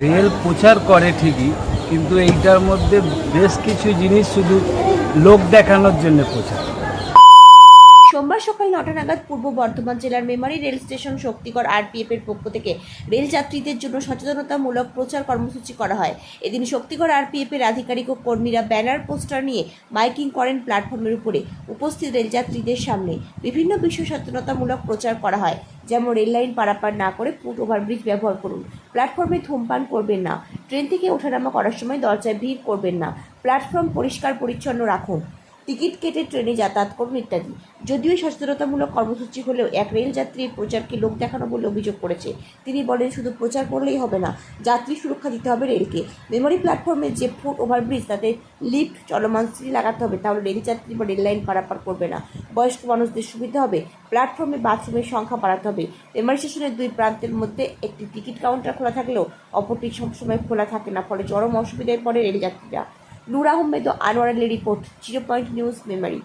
Rail প্রচার করে ঠিকই, কিন্তু এইটার মধ্যে বেশ কিছু জিনিস শুধু লোক দেখানোর জন্য প্রচার। নটা নাগাদ পূর্ব বর্ধমান জেলার Memari rail station Shaktigarh RPF এর পক্ষ থেকে রেল যাত্রীদের জন্য সচেতনতামূলক প্রচার কর্মসূচি করা হয়। এদিন শক্তিগড় আরপিএফ এর আধিকারিক ও কর্মীরা ব্যানার, পোস্টার নিয়ে মাইকিং করেন প্ল্যাটফর্মের উপরে। উপস্থিত রেলযাত্রীদের সামনে বিভিন্ন বিষয় সচেতনতামূলক প্রচার করা হয়, যেমন রেল লাইন পারাপার না করে ফুট ওভারব্রিজ ব্যবহার করুন। প্ল্যাটফর্মে ধূমপান করবেন না। ট্রেন থেকে ওঠানামা করার সময় দরজায় ভিড় করবেন না। প্ল্যাটফর্ম পরিষ্কার পরিচ্ছন্ন রাখুন। টিকিট কেটে ট্রেনে যাতায়াত করুন ইত্যাদি। যদিও সচেতনতামূলক কর্মসূচি হলেও এক রেল যাত্রীর প্রচারকে লোক দেখানো বলে অভিযোগ করেছে। তিনি বলেন, শুধু প্রচার করলেই হবে না, যাত্রী সুরক্ষা দিতে হবে রেলকে। মেমোরি প্ল্যাটফর্মে যে ফুট ওভারব্রিজ, তাতে লিফট চলমান স্ত্রী লাগাতে হবে, তাহলে রেল যাত্রী বা রেল লাইন পারাপার করবে না। বয়স্ক মানুষদের সুবিধা হবে, প্ল্যাটফর্মে বাথরুমের সংখ্যা বাড়াতে হবে। মেমোরি স্টেশনের দুই প্রান্তের মধ্যে একটি টিকিট কাউন্টার খোলা থাকলেও অপরটি সবসময় খোলা থাকে না, ফলে চরম অসুবিধায় পড়ে রেল যাত্রীরা নূর আহমেদ ও Anwar Ali report zero point news Memari.